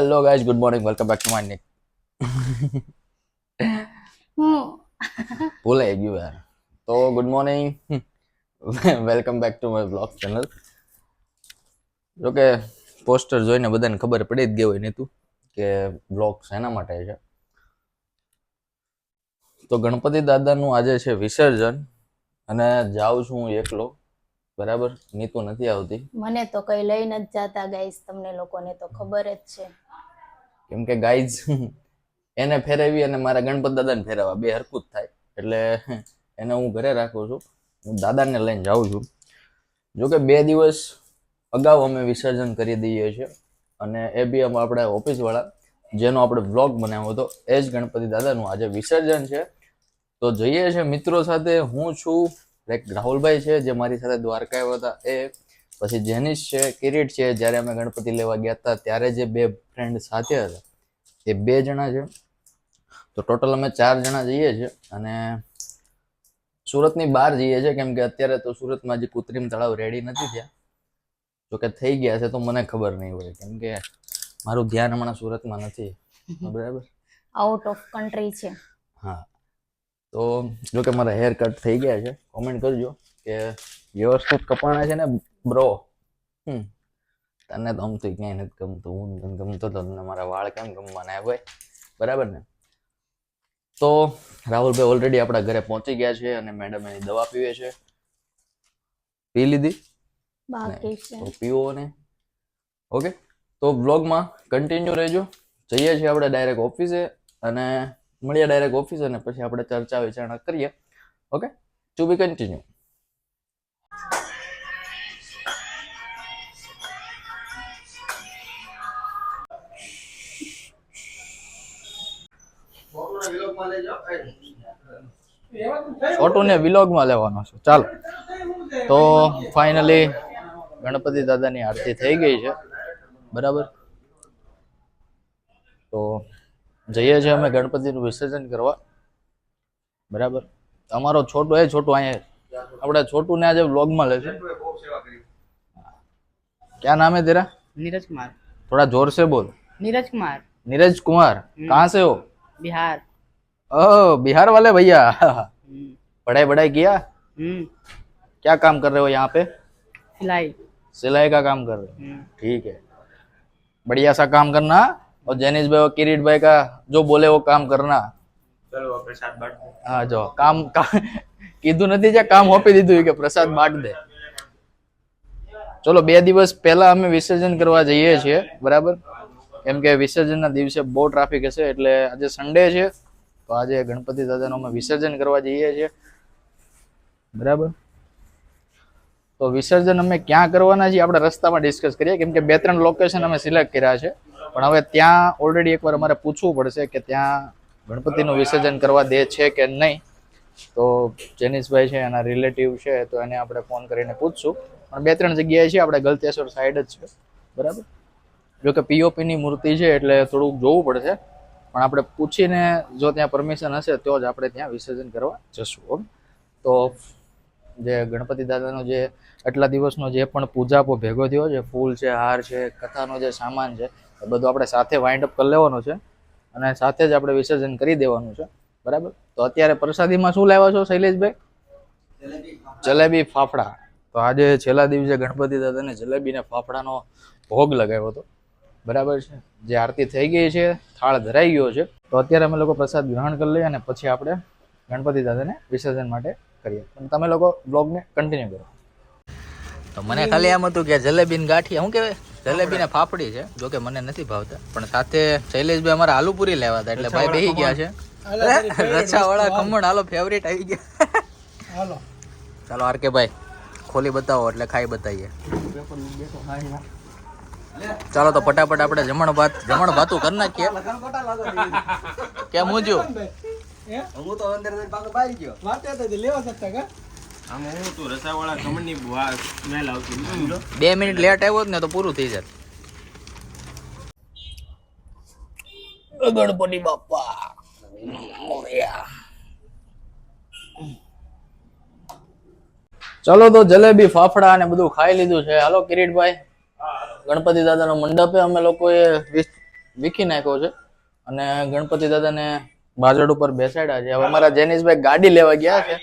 Hello guys good morning welcome back to my ભૂલાઈ ગયું યાર તો good morning welcome back to my blog channel જોકે poster જોઈને બધાને ખબર પડી જ ગઈ હોય ને તું કે બ્લોગ શેના માટે છે? તો ગણપતિ દાદાનું આજે છે વિસર્જન, અને જાઉં છું હું એકલો. બરાબર? નીતુ નથી આવતી. મને તો કઈ લઈને જ જાતા ગાઈસ તમને લોકોને તો ખબર જ છે. કેમ કે ગાઈઝ એને ફેરવી અને મારા ગણપત દાદાને ફેરવવા, બે હરકું થાય. એટલે એને હું ઘરે રાખું છું. હું દાદાને લઈને જાઉં છું. જોકે બે દિવસ અગાઉ અમે વિસર્જન કરી દઈએ છીએ અને એ બી અમે આપણે ઓફિસવાળા, જેનો આપણે બ્લોગ બનાવ્યો હતો, એ જ ગણપતિ દાદાનું આજે વિસર્જન છે. તો જઈએ છે મિત્રો સાથે. હું છું, એક રાહુલભાઈ છે, જે મારી સાથે દ્વારકા આવ્યા હતા. એ પછી જેનિશ છે કિરીટ છે જ્યારે અમે ગણપતિ લેવા ગયા હતા ત્યારે જે બે ફ્રેન્ડ સાથે હતા એ બે જણા છે. તો ટોટલ અમે ચાર જણા જઈએ છીએ અને સુરતની બહાર જઈએ છીએ કેમ કે અત્યારે તો સુરતમાં જે કૃત્રિમ તળાવ રેડી નથી થયા. જો કે થઈ ગયા છે તો મને ખબર નહીં હોય કેમ કે મારું ધ્યાન હમણાં સુરતમાં નથી. બરાબર? આઉટ ઓફ કન્ટ્રી છે. હા. તો જો કે મારા હેર કટ થઈ ગયા છે. કોમેન્ટ કરજો કે વ્યવસ્થિત કપાણા છે ને બ્રો હમ. તને તો આમથી ક્યાંય નથી ગમતું. હું નથી ગમતો તો તમને મારા વાળ કેમ ગમવાના હે બરાબર ને? તો રાહુલભાઈ ઓલરેડી આપણા ઘરે પહોંચી ગયા છે અને મેડમ એની દવા પીવે છે. પી લીધી? બાકી છે. પીવો ને. ઓકે તો બ્લોગમાં કન્ટિન્યુ રહેજો. જઈએ છીએ આપણે ડાયરેક્ટ ઓફિસે અને મળીએ ડાયરેક્ટ ઓફિસે અને પછી આપણે ચર્ચા વિચારણા કરીએ. ઓકે ટુ બી કન્ટિન્યુ છોટુને વિલોગમાં લેવાનો છે ચાલો તો ફાઇનલી ગણપતિ દાદાની આરતી થઈ ગઈ છે બરાબર તો જઈએ છીએ અમે ગણપતિનું વિસર્જન કરવા બરાબર અમારો છોટો એ છોટું અહીંયા આપણે છોટુને આજે વ્લોગમાં લેશું क्या नाम है तेरा नीरज कुमार थोड़ा जोर से बोल नीरज कुमार नीरज कुमार कहाँ से हो बिहार ओह बिहार वाले भैया हम्म, पढ़ाई पढ़ाई किया हम्म, क्या काम कर रहे हो यहाँ पे सिलाई सिलाई का काम कर रहे हो हम्म, ठीक है बढ़िया सा काम करना और जैनिस भाई और किरीट भाई का जो बोले वो काम करना હા જો કામ કા- કીધું નથી જે કામ આપી દીધું કે પ્રસાદ બાટ દે ચલો બે દિવસ પહેલા અમે વિસર્જન કરવા જઈએ છીએ બરાબર કેમ કે વિસર્જનના દિવસે બહુ ટ્રાફિક હશે એટલે આજે સન્ડે છે તો આજે ગણપતિ દાદાનું અમે વિસર્જન કરવા જઈએ છીએ. બરાબર? તો વિસર્જન અમે ક્યાં કરવાના છીએ? આપણે રસ્તામાં ડિસ્કસ કરીએ. કેમ કે બે ત્રણ લોકેશન અમે સિલેક્ટ કર્યા છે. પણ હવે ત્યાં ઓલરેડી એકવાર અમારે પૂછવું પડશે કે ત્યાં ગણપતિનું વિસર્જન કરવા દે છે કે નહીં. તો જેનિસભાઈ છે, એના રિલેટિવ છે, તો એને આપણે ફોન કરીને પૂછશું. પણ બે ત્રણ જગ્યાએ છે આપણે ગલતેશ્વર સાઈડ જ છે. બરાબર? જોકે પીઓપીની મૂર્તિ છે, એટલે થોડુંક જોવું પડશે. પણ આપણે પૂછીને જો ત્યાં પરમિશન હશે, તો જ આપણે ત્યાં વિસર્જન કરવા જશું, ઓકે? તો જે ગણપતિ દાદાનો જે આટલા દિવસનો જે પણ પૂજાપો ભેગો થયો છે, ફૂલ છે, હાર છે, કથાનો જે સામાન છે, એ બધું આપણે સાથે વાઇન્ડ અપ કરી લેવાનો છે અને સાથે જ આપણે વિસર્જન કરી દેવાનું છે, બરાબર? તો અત્યારે પ્રસાદીમાં શું લાવ્યા છો, શૈલેષભાઈ? જલેબી ફાફડા. તો આજે છેલ્લા દિવસે ગણપતિ દાદાને જલેબી ને ફાફડાનો ભોગ લગાવ્યો હતો. બરાબર છે? જે આરતી થઈ ગઈ છે થાળ ધરાઈ ગયો છે તો અત્યારે અમે લોકો પ્રસાદ ગ્રહણ કરી લઈએ અને પછી આપણે ગણપતિ દાદાને વિસર્જન માટે કરીએ. પણ તમે લોકો બ્લોગને કન્ટિન્યુ કરો. તો મને ખાલી એમ હતું કે જલેબી ગાંઠી શું કહેવાય? જલેબી ને ફાફડી છે જો કે મને નથી ભાવતા. પણ સાથે શૈલેષભાઈ અમારા આલુપુરી લેવા હતા એટલે ભાઈ બેહી ગયા છે. રચા વાળા ખમણ હાલો ફેવરેટ આવી ગયા. ચાલો આર કે ભાઈ ખોલી બતાવો એટલે ખાઈ બતાવીએ. ચાલો તો ફટાફટ આપણે જમણ ભાત જમણ ભાતું કરી નાખીએ. કેમ હું જો હું? તો અંદર પાછો બહાર ગયો. આમાં હું તું રસાવાળા ખમણની વા- સ્મેલ આવતી હતી. સમજો? બે મિનિટ લેટ આવ્યો ને તો પૂરું થઈ જાય. ગણપતિ બાપા. ચલો તો જલેબી ફાફડા ને બધું ખાઈ લીધું છે. હાલો કિરીટભાઈ. ગણપતિ દાદાનો મંડપે અમે લોકોએ વીખી નાખ્યો છે. અને ગણપતિ દાદાને બાજડ ઉપર બેસાડ્યા છે. હવે અમારા જેનિશભાઈ ગાડી લેવા ગયા છે.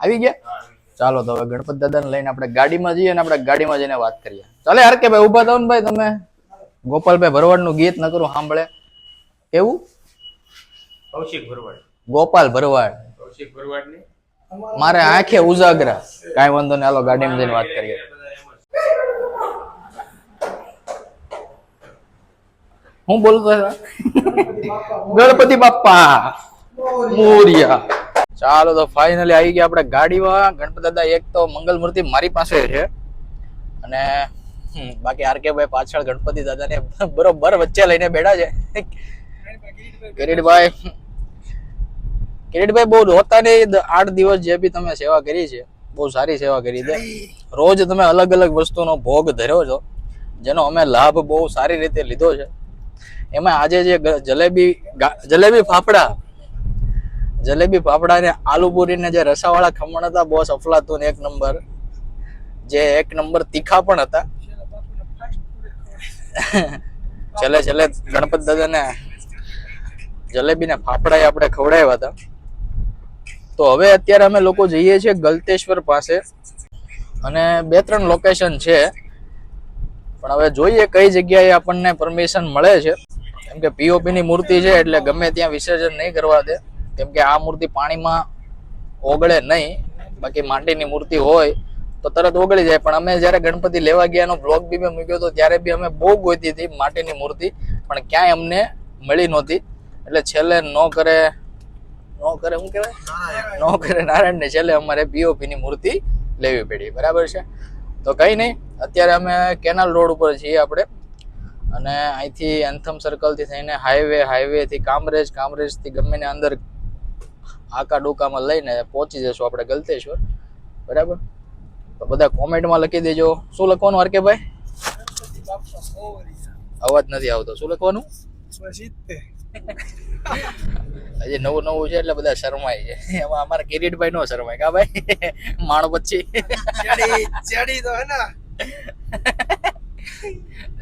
આવી ગયા? ચાલો તો હવે ગણપતિ દાદાને લઈને આપણે ગાડીમાં જઈએ અને આપણે ગાડીમાં જઈને વાત કરીએ. ચાલે હર કે ભાઈ ઊભા થાવ ને ભાઈ તમે. ગોપાલભાઈ ભરવાડનું ગીત ન કરું સાંભળે. એવું? કૌશિક ભરવાડ. ગોપાલ ભરવાડ. કૌશિક ભરવાડ ને મારે આંખે ઉજાગરા. કાંઈ વાંધો નહીં હાલો ગાડીમાં જઈને વાત કરીએ. હું બોલતો ગણપતિ બાપા મોરિયા. ચાલો તો ફાઇનલી આવી ગયા આપણે ગાડીમાં. ગણપતિ દાદા, એક તો મંગલ મૂર્તિ મારી પાસે છે. અને બાકી આર કે ભાઈ પાછળ ગણપતિ દાદાને બરોબર વચ્ચે લઈને બેઠા છે. કિરીટભાઈ કિરીટભાઈ બહુ હોતા આઠ દિવસ જે બી તમે સેવા કરી છે, બહુ સારી સેવા કરી છે. રોજ તમે અલગ અલગ વસ્તુનો ભોગ ધર્યો છો, જેનો અમે લાભ બહુ સારી રીતે લીધો છે. એમાં આજે જે જલેબી જલેબી ફાફડા જલેબી ફાફડા ને આલુ ને જે રસાવાળા ખમણ હતા બહુ અફલાતું એક નંબર જે એક નંબર તીખા પણ હતા. છેલ્લે છેલ્લે ગણપત દાદાને જલેબી ને ફાફડા આપણે ખવડાવ્યા હતા. તો હવે અત્યારે અમે લોકો જઈએ છીએ ગલતેશ્વર પાસે. અને બે, ત્રણ લોકેશન છે. પણ હવે જોઈએ કઈ જગ્યાએ આપણને પરમિશન મળે છે. કેમ કે પીઓપી ની મૂર્તિ છે એટલે ગમે ત્યાં વિસર્જન નહીં કરવા દે. કેમ કે આ મૂર્તિ પાણીમાં ઓગળે નહીં. બાકી માટીની મૂર્તિ હોય તો તરત ઓગળી જાય. પણ અમે જ્યારે ગણપતિ લેવા ગયાનો બ્લોગ બી મેં મૂક્યો હતો ત્યારે બી અમે બહુ ગોતી હતી માટીની મૂર્તિ. પણ ક્યાંય અમને મળી નહોતી. એટલે છેલ્લે નો કરે નો કરે શું કહેવાય? નો કરે નારાયણ ને છેલ્લે અમારે પીઓપી ની મૂર્તિ લેવી પડી. બરાબર છે? તો કઈ નહીં. અત્યારે અમે કેનાલ રોડ ઉપર છીએ આપણે. અને અહીંથી એન્થમ સર્કલથી થઈને હાઈવે હાઈવેથી કામરેજ કામરેજથી ગમે ને અંદર આકા ડોકામાં લઈને પહોંચી જશું આપણે ગલતેશ્વર. બરાબર? તો બધા કોમેન્ટમાં લખી દેજો. શું લખવાનું હરકે ભાઈ? અવાજ નથી આવતો. શું લખવાનું? હજી નવું નવું છે એટલે બધા શરમાય છે. એમાં અમારા કિરીટભાઈ નો શરમાય. કા ભાઈ? માણ પછી. ચડી તો હે હા,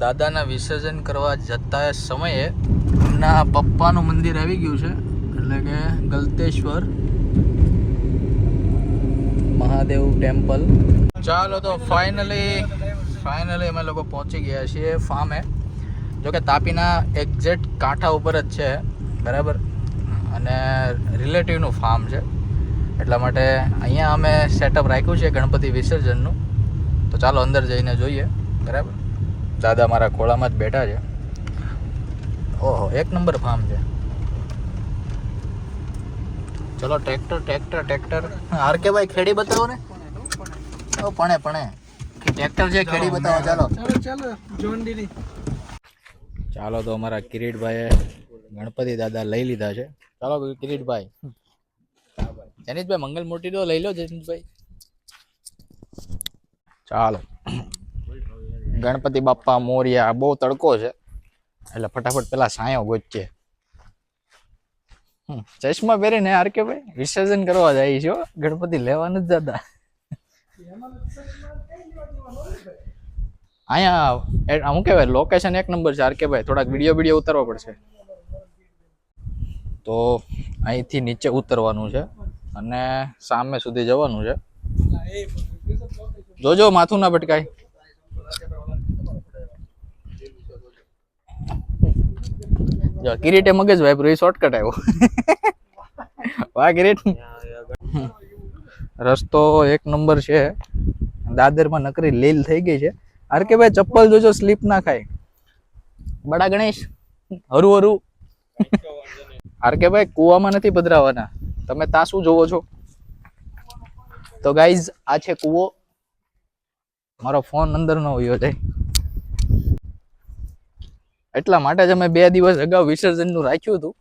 દાદાના વિસર્જન કરવા જતા સમયે એમના પપ્પાનું મંદિર આવી ગયું છે. એટલે કે ગલતેશ્વર મહાદેવ ટેમ્પલ. ચાલો તો ફાઇનલી ફાઇનલી અમે લોકો પહોંચી ગયા છીએ ફાર્મે જોકે તાપીના એક્ઝેક્ટ કાંઠા ઉપર જ છે, બરાબર? અને રિલેટિવનું ફાર્મ છે. એટલા માટે અહીંયા અમે સેટઅપ રાખ્યું છે ગણપતિ વિસર્જનનું. તો ચાલો અંદર જઈને જોઈએ, બરાબર? દાદા મારા ખોળામાં જ બેઠા છે. ઓહો એક નંબર ફાર્મ છે. ચલો tractor tractor tractor R K ભાઈ ખેડી બતાવો ને. ઓ પણે પણે. ટ્રેક્ટર છે ખેડી બતાવો ચાલો. ચાલો તો અમારા કિરીટભાઈએ ગણપતિ દાદા લઈ લીધા છે. ચાલો કિરીટભાઈ. જનીશભાઈ મંગલ મૂર્તિ તો લઈ લો જનીશભાઈ. ચાલો. ગણપતિ બાપ્પા, મોરિયા બહુ તડકો છે. એટલે ફટાફટ પેલા સાયો ગોચીએ ચશ્મા પહેરીને આર કે ભાઈ? વિસર્જન કરવા જાય છે. ગણપતિ લેવા જ જતા અહીંયા શું કહેવાય? લોકેશન એક નંબર છે આર કે ભાઈ. થોડાક વીડિયો વીડિયો ઉતારવા પડશે. તો અહીંથી નીચે ઉતરવાનું છે અને સામે સુધી જવાનું છે. જોજો માથું ના ભટકાય. જો કિરીટે મગજ વાપર્યું એ શોર્ટકટ આવ્યો. વાહ કિરીટ. રસ્તો એક નંબર છે. દાદરમાં નકરી લીલ થઈ ગઈ છે. અરે કે ભાઈ ચપ્પલ જોજો સ્લીપ ના ખાય. બડા ગણેશ હરુ હરુ. આર કે ભાઈ કૂવામાં નથી પધરાવાના. તમે ત્યાં શું જોવો છો. તો ગાઈઝ આ છે કૂવો. મારો ફોન અંદર ન હોયો જાય. એટલા માટે જ અમે બે દિવસ અગાઉ વિસર્જનનું રાખ્યું હતું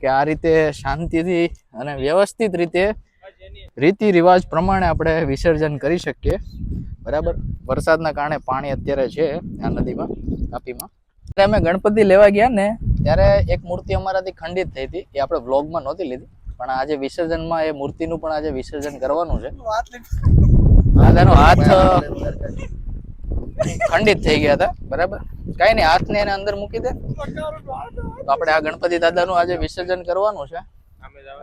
કે આ રીતે શાંતિથી અને વ્યવસ્થિત રીતે રીતિ રિવાજ પ્રમાણે આપણે વિસર્જન કરી શકીએ. બરાબર? વરસાદના કારણે પાણી અત્યારે છે આ નદીમાં તાપીમાં ત્યારે અમે ગણપતિ લેવા ગયા ને ત્યારે એક મૂર્તિ અમારાથી ખંડિત થઈ હતી. એ આપણે વ્લોગમાં નહોતી લીધી. પણ આજે વિસર્જનમાં એ મૂર્તિનું પણ આજે વિસર્જન કરવાનું છે. હા તેનો હાથ ખંડિત થઈ ગયા હતા. બરાબર? કઈ નહીં, હાથને એને અંદર મૂકી દે. તો આપણે આ ગણપતિ દાદાનું આજે વિસર્જન કરવાનું છે.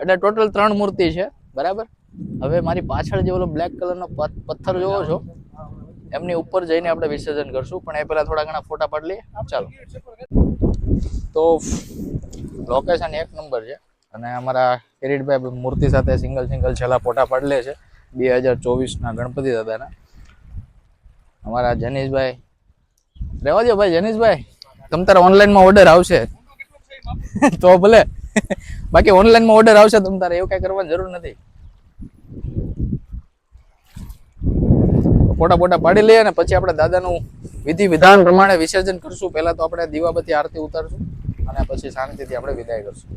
એટલે ટોટલ ત્રણ મૂર્તિ છે. બરાબર? હવે મારી પાછળ જે ઓલો બ્લેક કલરનો પથ- પથ્થર જોવો છો, એમની ઉપર જઈને આપણે વિસર્જન કરશું. પણ એ પહેલા થોડા ઘણા ફોટા પાડી લઈએ. ચાલો. તો લોકેશન એક નંબર છે. અને અમારા કિરીટભાઈ મૂર્તિ સાથે સિંગલ સિંગલ છેલ્લા ફોટા પાડી લે છે. બે હજાર ચોવીસના ગણપતિ દાદાના. અમારા જનીશભાઈ. રહેવા દો ભાઈ જનીશભાઈ. તમ તારે ઓનલાઈનમાં ઓર્ડર આવશે. તો ભલે. બાકી ઓનલાઈનમાં ઓર્ડર આવશે તમ તારે એવું કાંઈ કરવાની જરૂર નથી. ફોટા ફોટા પાડી લઈએ અને પછી આપણે દાદાનું વિધિ વિધાન પ્રમાણે વિસર્જન કરશું. પહેલાં તો આપણે દીવાબત્તી આરતી ઉતારશું અને પછી શાંતિથી આપણે વિદાય કરશું.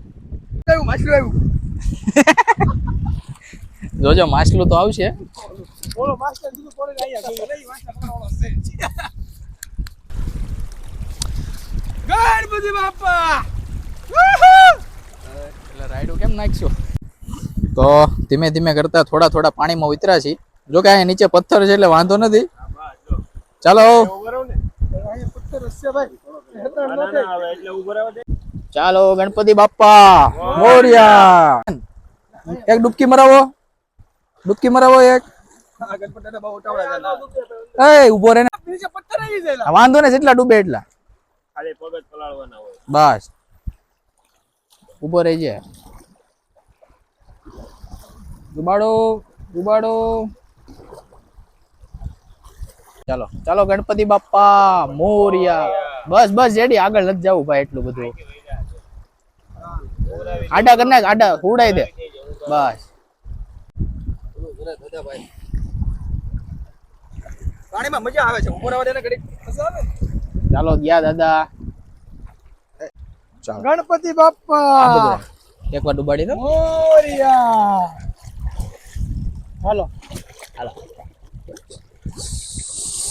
જોજો માછલું તો આવશે. બોલો માસ્ટર કીધું કોને અહીંયા ગયો નહીં માસ્ટર પકડવાનો છે. ગણપતિ બાપા. એટલે રાઈડો કેમ નાખશો તો ધીમે ધીમે કરતા થોડા થોડા પાણીમાં ઉતર્યા છીએ. જો કે અહીંયા નીચે પથ્થર છે એટલે વાંધો નથી. ચાલો. અહીંયા પથ્થર હશે ભાઈ હેતર ન થાય. એટલે ઊભો રહેવા દે ચાલો ગણપતિ બાપા મોર્યા. એક ડૂબકી મરાવો. ડૂબકી મરાવો એક. એ ઊભો રહે ને. નીચે પથ્થર આવી જાય આ વાંધો ને જેટલા ડૂબે એટલા. ખાલી પગ પલાળવાના હોય. બસ. ઊભો રહી જાય ડુબાડો ડુબાડો ચાલો ચાલો ગણપતિ બાપ્પા મોરિયા. બસ બસ જેડી આગળ નથી જવું ભાઈ એટલું બધું. આડા કરી નાખ આડા હુડાઈ દે. બસ. પાણીમાં મજા આવે છે. ઉપર આવે ને ઘડીક. મજા આવે? ચાલો ગયા દાદા. ચાલો. ગણપતિ બાપ્પા એકવાર ડુબાડી દો. મોરિયા. હાલો. હાલો.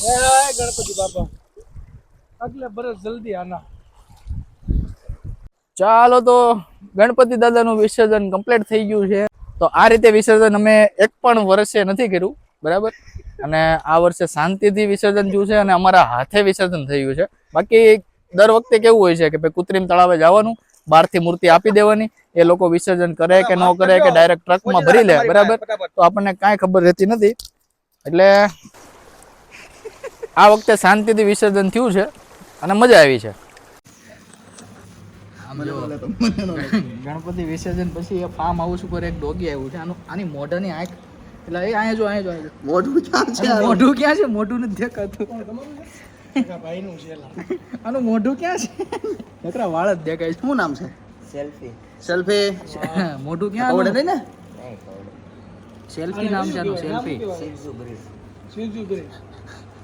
જય ગણપતિ બાપા. અગલે બરસ જલ્દી આના. ચાલો તો ગણપતિ દાદાનું વિસર્જન કમ્પ્લીટ થઈ ગયું છે. તો આ રીતે વિસર્જન અમે એક પણ વર્ષે નથી કર્યું. બરાબર? અને આ વર્ષે શાંતિથી વિસર્જન થયું છે અને અમારા હાથે વિસર્જન થયું છે. બાકી દર વખતે કેવું હોય છે કે ભાઈ કૃત્રિમ તળાવે જવાનું, બહારથી મૂર્તિ આપી દેવાની, એ લોકો વિસર્જન કરે કે ન કરે કે ડાયરેક્ટ ટ્રકમાં ભરી લે, બરાબર? તો આપણને કાંઈ ખબર રહેતી નથી. એટલે આ વખતે શાંતિથી વિસર્જન થયું છે અને મજા આવી છે. ગણપતિ વિસર્જન પછી ફાર્મ હાઉસ ઉપર એક ડોગી આવ્યું છે. આનું, આની મોઢાની આંખ એટલે એ અહીંયા જો અહીંયા જો અહીંયા મોઢું ક્યાં છે મોઢું ક્યાં છે? મોઢું નથી દેખાતું. ભાઈનું છે આનું મોઢું ક્યાં છે? નકરા વાળ જ દેખાય શું નામ છે? સેલ્ફી. સેલ્ફી? મોઢું ક્યાં આવડે ને? સેલ્ફી નામ છે આનું સેલ્ફી. શિવજી બ્રિજ.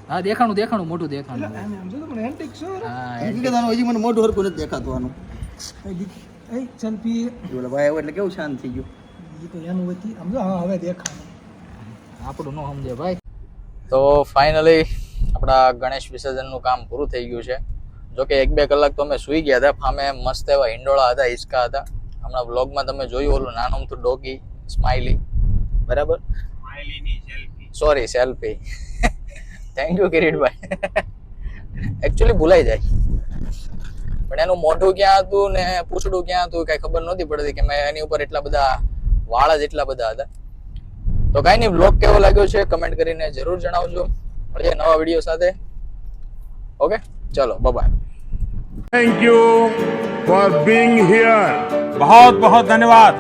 હા દેખાણું દેખાણું મોટું દેખાણું. આને આમ જો મને છો. હા હજી મને મોઢું હરકું નથી દેખાતું આનું. એ સેલ્ફી બોલે ભાઈ એટલે કેવું શાંત થઈ ગયું? એ તો એનું હતી આમ જો હા હવે દેખાય આપણું ન સમજે ભાઈ. તો ફાઇનલી આપણા ગણેશ વિસર્જનનું કામ પૂરું થઈ ગયું છે. જો કે એક બે કલાક તો અમે સૂઈ ગયા હતા, ફામે મસ્ત એવા હિંડોળા હતા, હિંચકા હતા. હમણાં વ્લોગમાં તમે જોયું ઓલું નાનું તો ડોગી સ્માઇલી બરાબર? Sorry selfie thank you Kiritbhai. Actually ભૂલાઈ જાય. પણ એનું મોઢું ક્યાં હતું ને પૂછડું ક્યાં હતું કઈ ખબર નહોતી પડતી કે મેં એની ઉપર એટલા બધા વાળા જ એટલા બધા હતા. તો કાંઈ નહીં બ્લોગ કેવો લાગ્યો છે કમેન્ટ કરીને જરૂર જણાવજો. મળીએ નવા વીડિયો સાથે. ઓકે ચલો bye thank you for being here બહુ બહુ ધન્યવાદ